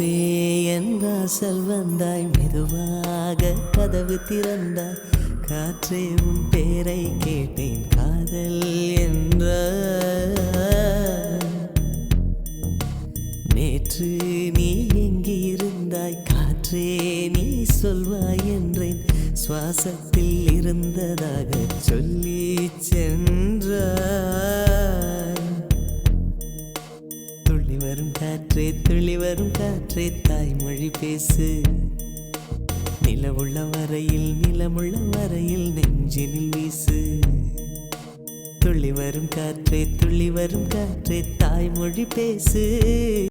காற்றே என் செல்வந்தாய் மெதுவாக கதவு திறந்தாய் காற்றே உன் பேரை கேட்டேன். காதல் என்ற நேற்று நீ எங்கே இருந்தாய் காற்றே நீ சொல்வாய் என்றேன். சுவாசத்தில் இருந்ததாக சொல்லி சென்ற வரும் காற்றே துளி வரும் காற்றே தாய்மொழி பேசு. நிலவுள்ள வரையில் நிலமுள்ள வரையில் நெஞ்சினில் வீசு. துள்ளி வரும் காற்றே துள்ளி வரும் காற்றே தாய்மொழி பேசு.